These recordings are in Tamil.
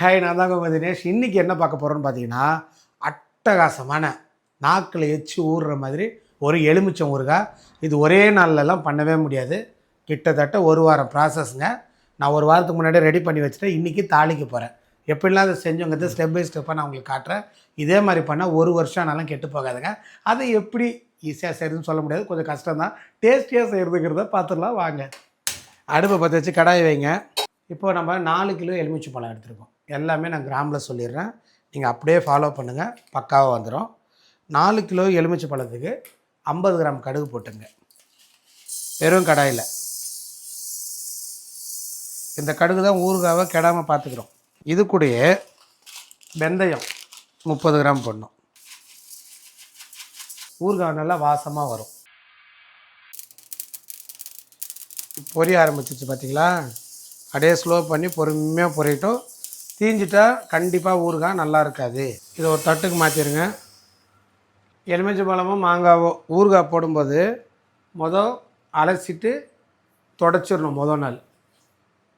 ஹாய் நான் தாங்க உங்கள் தினேஷ். இன்றைக்கி என்ன பார்க்க போகிறோன்னு பார்த்தீங்கன்னா அட்டகாசமான நாக்கில் எச்சு ஊறுற மாதிரி ஒரு எலுமிச்சம் ஊறுகாய் இது ஒரே நாள்லலாம் பண்ணவே முடியாது. கிட்டத்தட்ட ஒரு வாரம் ப்ராசஸ்ங்க நான் ஒரு வாரத்துக்கு முன்னாடியே ரெடி பண்ணி வச்சுட்டேன். இன்றைக்கி தாளிக்க போகிறேன் எப்படிலாம் அதை செஞ்சோங்கிறது ஸ்டெப் பை ஸ்டெப்பாக நான் உங்களுக்கு காட்டுறேன். இதே மாதிரி பண்ணால் ஒரு வருஷம் ஆனாலும் கெட்டு போகாதுங்க. அதை எப்படி ஈஸியாக செய்கிறதுன்னு சொல்ல முடியாது. கொஞ்சம் கஷ்டம் தான் டேஸ்டியாக செய்கிறதுங்கிறத பார்த்துடலாம். வாங்க. அடுப்பை பற்ற வச்சு கடாய் வைங்க. இப்போ நம்ம நாலு கிலோ எலுமிச்சை பழம் எடுத்துருக்கோம். எல்லாமே நான் கிராமில் சொல்லிடுறேன். நீங்கள் அப்படியே ஃபாலோ பண்ணுங்கள் பக்காவாக வந்துடும் நாலு கிலோ எலுமிச்சை பழத்துக்கு ஐம்பது கிராம் கடுகு போட்டுங்க. வெறும் கடாயில். இந்த கடுகு தான் ஊறுகாவை கெடாமல் பார்த்துக்கிறோம் இது கூடயே வெந்தயம் முப்பது கிராம் போடணும். ஊறுகாய் நல்லா வாசமாக வரும். பொரிய ஆரம்பிச்சிச்சு பார்த்தீங்களா அப்படியே ஸ்லோ பண்ணி பொறுமையாக பொரியட்டும். தீஞ்சிட்டா கண்டிப்பாக ஊறுகாய் நல்லா இருக்காது. இதை ஒரு தட்டுக்கு மாற்றிடுங்க எலுமிச்சை பழமும் மாங்காவோ ஊறுகாய் போடும்போது மொதல் அலசிட்டு தொடச்சிடணும் மொதல் நாள்.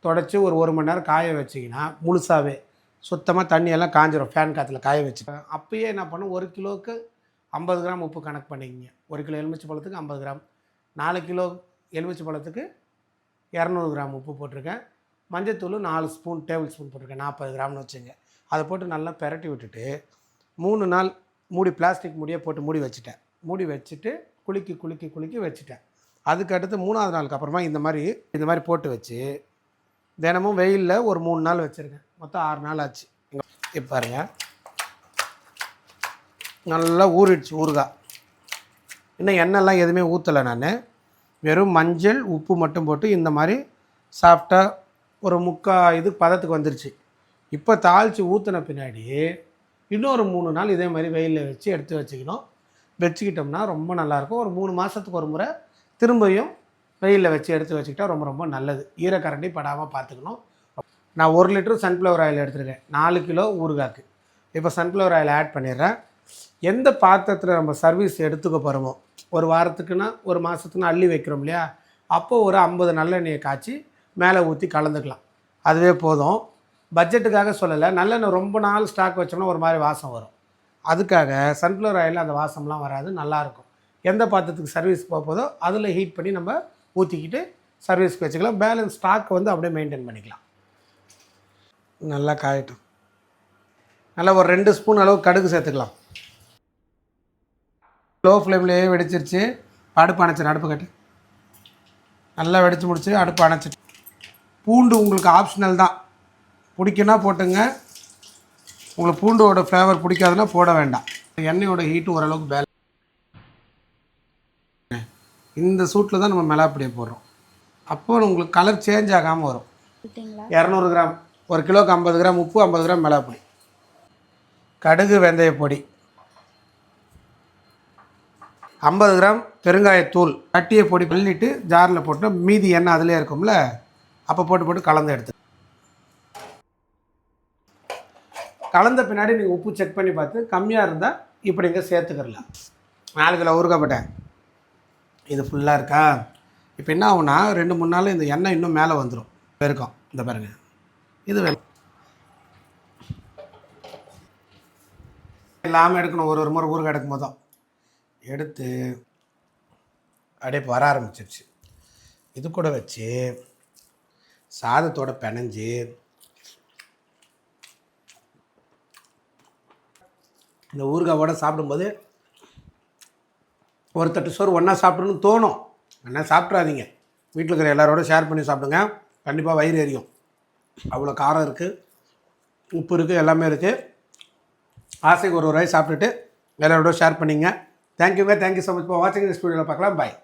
தொடச்சி ஒரு ஒரு மணி நேரம் காய வச்சிங்கன்னா முழுசாகவே சுத்தமாக தண்ணியெல்லாம் காஞ்சிரும். ஃபேன் காற்றுல காய வச்சுப்பேன் அப்பயே என்ன பண்ணும்? ஒரு கிலோவுக்கு ஐம்பது கிராம் உப்பு கணக்கு பண்ணிக்கிங்க. ஒரு கிலோ எலுமிச்சை பழத்துக்கு ஐம்பது கிராம். நாலு கிலோ எலுமிச்சை பழத்துக்கு இரநூறு கிராம் உப்பு போட்டிருக்கேன். மஞ்சத்தூள் நாலு ஸ்பூன் டேபிள் ஸ்பூன் போட்டிருக்கேன் நாற்பது கிராம்னு வச்சுங்க. அதை போட்டு நல்லா பெரட்டி விட்டுட்டு மூணு நாள் மூடி பிளாஸ்டிக் மூடியை போட்டு மூடி வச்சுட்டேன். மூடி வச்சுட்டு குலுக்கி குலுக்கி குலுக்கி வச்சுட்டேன். அதுக்கு அடுத்து மூணாவது நாளுக்கு அப்புறமா இந்த மாதிரி இந்த மாதிரி போட்டு வச்சு தினமும் வெயிலில் ஒரு மூணு நாள் வச்சுருக்கேன். மொத்தம் ஆறு நாள் ஆச்சு. இப்போ பாருங்க. நல்லா ஊறிடுச்சு ஊறுகாய். இன்னும் எண்ணெய்லாம் எதுவுமே ஊற்றலை நான். வெறும் மஞ்சள் உப்பு மட்டும் போட்டு இந்த மாதிரி சாஃப்டாக ஒரு முக்கா இது பதத்துக்கு வந்துருச்சு. இப்போ தாளித்து ஊற்றின பின்னாடி இன்னொரு மூணு நாள் இதே மாதிரி வெயிலில் வச்சு எடுத்து வச்சுக்கணும். வச்சுக்கிட்டோம்னா ரொம்ப நல்லாயிருக்கும். ஒரு மூணு மாதத்துக்கு ஒரு முறை திரும்பியும் வெயிலில் வச்சு எடுத்து வச்சுக்கிட்டா ரொம்ப ரொம்ப நல்லது. ஈரக்கரண்டி படாமல் பார்த்துக்கணும். நான் ஒரு லிட்டர் சன்ஃப்ளவர் ஆயில் எடுத்துருக்கேன். நாலு கிலோ ஊறுகாக்கு இப்போ சன்ஃப்ளவர் ஆயில் ஆட் பண்ணிடுறேன். எந்த பாத்திரத்தில் நம்ம சர்வீஸ் எடுத்துக்க போகிறோமோ ஒரு வாரத்துக்குன்னா ஒரு மாதத்துக்குன்னா அள்ளி வைக்கிறோம் இல்லையா? அப்போது ஒரு ஐம்பது நல்லெண்ணெயை காய்ச்சி மேலே ஊற்றி கலந்துக்கலாம். அதுவே போதும். பட்ஜெட்டுக்காக சொல்லலை. நல்லெண்ணெய் ரொம்ப நாள் ஸ்டாக் வச்சோம்னா ஒரு மாதிரி வாசம் வரும். அதுக்காக சன்ஃப்ளவர் ஆயில் அந்த வாசம்லாம் வராது. நல்லாயிருக்கும் எந்த பாத்திரத்துக்கு சர்வீஸ் போக போதோ அதில் ஹீட் பண்ணி நம்ம ஊற்றிக்கிட்டு சர்வீஸ்க்கு வச்சுக்கலாம். பேலன்ஸ் ஸ்டாக் வந்து அப்படியே மெயின்டைன் பண்ணிக்கலாம். நல்லா காயட்டும். நல்லா ஒரு ரெண்டு ஸ்பூன் அளவு கடுகு சேர்த்துக்கலாம். லோ ஃப்ளேம்லேயே வெடிச்சிருச்சு. அடுப்பு அணைச்சிடும் அடுப்பு கட்டு. நல்லா வெடிச்சு முடிச்சு அடுப்பு அணைச்சிட்டு பூண்டு உங்களுக்கு ஆப்ஷனல் தான். பிடிக்குன்னா போட்டுங்க. உங்களுக்கு பூண்டோட ஃப்ளேவர் பிடிக்காதுன்னா போட வேண்டாம். எண்ணெயோட ஹீட்டு ஓரளவுக்கு பேல இந்த சூட்டில் தான் நம்ம மிளகாப்பொடியை போடுறோம். அப்போ உங்களுக்கு கலர் சேஞ்ச் ஆகாமல் வரும். இரநூறு கிராம் ஒரு கிலோக்கு ஐம்பது கிராம் உப்பு ஐம்பது கிராம் மிளகாப்பொடி. கடுகு வெந்தய பொடி. ஐம்பது கிராம் பெருங்காயத்தூள். கட்டிய பொடி பண்ணிட்டு ஜாரில் போட்டு மீதி எண்ணெய் அதிலே இருக்கும்ல? அப்போ போட்டு போட்டு கலந்து எடுத்து. கலந்த பின்னாடி நீங்கள் உப்பு செக் பண்ணி பார்த்து கம்மியாக இருந்தால் இப்படி இங்கே சேர்த்துக்கிறலாம். நாலு கிலோ ஊறுகாப்பட்டேன் இது ஃபுல்லாக இருக்கா? இப்போ என்ன ஆகுனா ரெண்டு மூணு நாள் இந்த எண்ணெய் இன்னும் மேலே வந்துடும் பெருக்கம் இந்த பாருங்க. இது வேணும் எல்லாமே எடுக்கணும். ஒரு ஒரு முறை ஊறுகாய் எடுக்கும் போதும். எடுத்து அப்படியே வர ஆரம்பிச்சிருச்சு. இது கூட வச்சு சாதத்தோட பிணைஞ்சு இந்த ஊறுகாவோட சாப்பிடும்போது ஒரு தட்டு சோறு ஒன்றா சாப்பிடணும்னு தோணும். ஒன்றா சாப்பிட்றாதீங்க. வீட்டில் இருக்கிற எல்லாரோட ஷேர் பண்ணி சாப்பிடுங்க. கண்டிப்பாக வயிறு எரியும். அவ்வளோ காரம் இருக்குது உப்பு இருக்குது எல்லாமே இருக்குது ஆசைக்கு ஒரு ஒரு வாய் சாப்பிட்டுட்டு எல்லாரோட ஷேர் பண்ணிங்க. தேங்க்யூங்க தேங்க்யூ ஸோ மச் இப்போ வாட்சிங் ஸ்டூடியோவில் பார்க்கலாம். பாய்